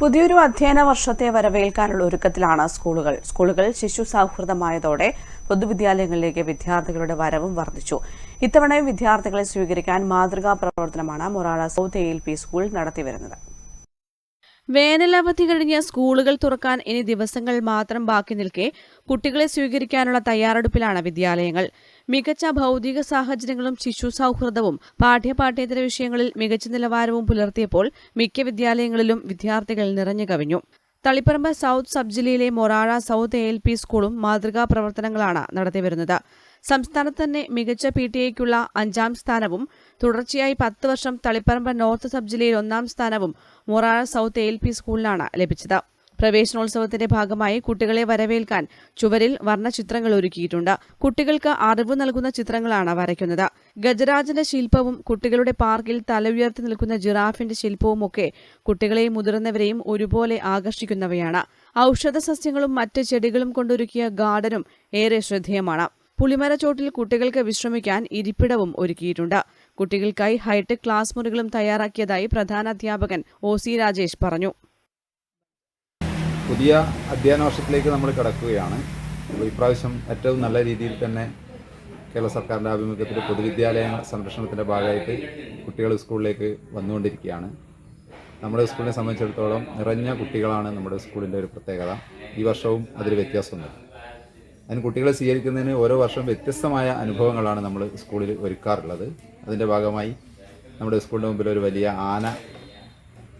പുതിയൊരു അധ്യയന വർഷത്തെ വരവേൽക്കാനുള്ള ഒരുക്കത്തിലാണ് സ്കൂളുകൾ. സ്കൂളുകൾ ശിശു സൗഹൃദമായതോടെ പൊതുവിദ്യാലയങ്ങളിലേക്ക് വിദ്യാർത്ഥികളുടെ വരവും വർദ്ധിച്ചു. ഇത്തവണയും വിദ്യാർത്ഥികളെ സ്വീകരിക്കാൻ മാതൃകാ പ്രവർത്തനമാണ് Morazha south A L P school നടത്തിവരുന്നത്. വേനലവധി കഴിഞ്ഞ് സ്കൂളുകൾ തുറക്കാൻ ഇനി ദിവസങ്ങൾ മാത്രം ബാക്കി നിൽക്കെ കുട്ടികളെ സ്വീകരിക്കാനുള്ള തയ്യാറെടുപ്പിലാണ് വിദ്യാലയങ്ങൾ. മികച്ച ഭൗതിക സാഹചര്യങ്ങളും ശിശു സൗഹൃദവും പാഠ്യപാഠ്യേതര വിഷയങ്ങളിൽ മികച്ച നിലവാരവും പുലർത്തിയപ്പോൾ മിക്ക വിദ്യാലയങ്ങളിലും വിദ്യാർത്ഥികൾ നിറഞ്ഞു കവിഞ്ഞു. തളിപ്പറമ്പ് സൗത്ത് സബ് ജില്ലയിലെ Morazha south A L P സ്കൂളും മാതൃകാ പ്രവർത്തനങ്ങളാണ് നടത്തിവരുന്നത്. സംസ്ഥാനത്ത് തന്നെ മികച്ച പി ടി എക്കുള്ള അഞ്ചാം സ്ഥാനവും തുടർച്ചയായി പത്ത് വർഷം തളിപ്പറമ്പ് നോർത്ത് സബ് ജില്ലയിൽ ഒന്നാം സ്ഥാനവും Morazha south A L P സ്കൂളിലാണ് ലഭിച്ചത്. പ്രവേശനോത്സവത്തിന്റെ ഭാഗമായി കുട്ടികളെ വരവേൽക്കാൻ ചുവരിൽ വർണചിത്രങ്ങൾ ഒരുക്കിയിട്ടുണ്ട്. കുട്ടികൾക്ക് അറിവ് നൽകുന്ന ചിത്രങ്ങളാണ് വരയ്ക്കുന്നത്. ഗജരാജന്റെ ശില്പവും കുട്ടികളുടെ പാർക്കിൽ തല ഉയർത്തി നിൽക്കുന്ന ജിറാഫിന്റെ ശില്പവും ഒക്കെ കുട്ടികളെയും മുതിർന്നവരെയും ഒരുപോലെ ആകർഷിക്കുന്നവയാണ്. ഔഷധ സസ്യങ്ങളും മറ്റ് ചെടികളും കൊണ്ടൊരുക്കിയ ഗാർഡനും ഏറെ ശ്രദ്ധേയമാണ്. പുളിമരച്ചോട്ടിൽ കുട്ടികൾക്ക് വിശ്രമിക്കാൻ ഇരിപ്പിടവും ഒരുക്കിയിട്ടുണ്ട്. കുട്ടികൾക്കായി ഹൈടെക് ക്ലാസ് മുറികളും തയ്യാറാക്കിയതായി പ്രധാന അധ്യാപകൻ ഒ സി രാജേഷ് പറഞ്ഞു. പുതിയ അധ്യയന വർഷത്തിലേക്ക് നമ്മൾ കിടക്കുകയാണ്. ഇപ്രാവശ്യം ഏറ്റവും നല്ല രീതിയിൽ തന്നെ കേരള സർക്കാരിന്റെ ആഭിമുഖ്യത്തിൽ പൊതുവിദ്യാലയ സംരക്ഷണത്തിന്റെ ഭാഗമായിട്ട് കുട്ടികൾ സ്കൂളിലേക്ക് വന്നുകൊണ്ടിരിക്കുകയാണ്. നമ്മുടെ സ്കൂളിനെ സംബന്ധിച്ചിടത്തോളം നിറഞ്ഞ കുട്ടികളാണ് നമ്മുടെ സ്കൂളിന്റെ ഒരു പ്രത്യേകത. ഈ വർഷവും അതിൽ വ്യത്യാസമുണ്ട്. അതിന് കുട്ടികളെ സ്വീകരിക്കുന്നതിന് ഓരോ വർഷം വ്യത്യസ്തമായ അനുഭവങ്ങളാണ് നമ്മൾ സ്കൂളിൽ ഒരുക്കാറുള്ളത്. അതിന്റെ ഭാഗമായി നമ്മുടെ സ്കൂളിന്റെ മുമ്പിൽ ഒരു വലിയ ആന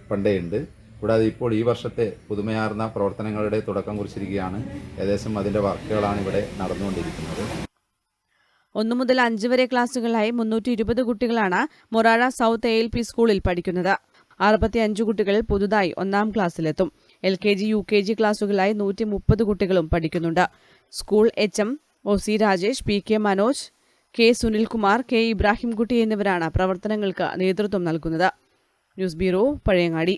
പണ്ടേ ഉണ്ട് കൂടാതെ ഇപ്പോൾ ഈ വർഷത്തെ പുതുമയാർന്ന പ്രവർത്തനങ്ങളുടെ തുടക്കം കുറിച്ചിരിക്കുകയാണ്. ഏകദേശം അതിന്റെ വർക്കുകളാണ് ഇവിടെ നടന്നുകൊണ്ടിരിക്കുന്നത്. ഒന്നു മുതൽ അഞ്ച് വരെ ക്ലാസ്സുകളായി മുന്നൂറ്റി ഇരുപത് കുട്ടികളാണ് Morazha south A L P സ്കൂളിൽ പഠിക്കുന്നത്. അറുപത്തിയഞ്ച് കുട്ടികൾ പുതുതായി ഒന്നാം ക്ലാസ്സിലെത്തും. L K G U K G ക്ലാസുകളിലായി നൂറ്റി മുപ്പത് കുട്ടികളും പഠിക്കുന്നുണ്ട്. School H M O C Rajesh P K Manoj K Sunilkumar K Ibrahimkutty എന്നിവരാണ് പ്രവർത്തനങ്ങൾക്ക് നേതൃത്വം നൽകുന്നത്. News bureau Pazhayangadi.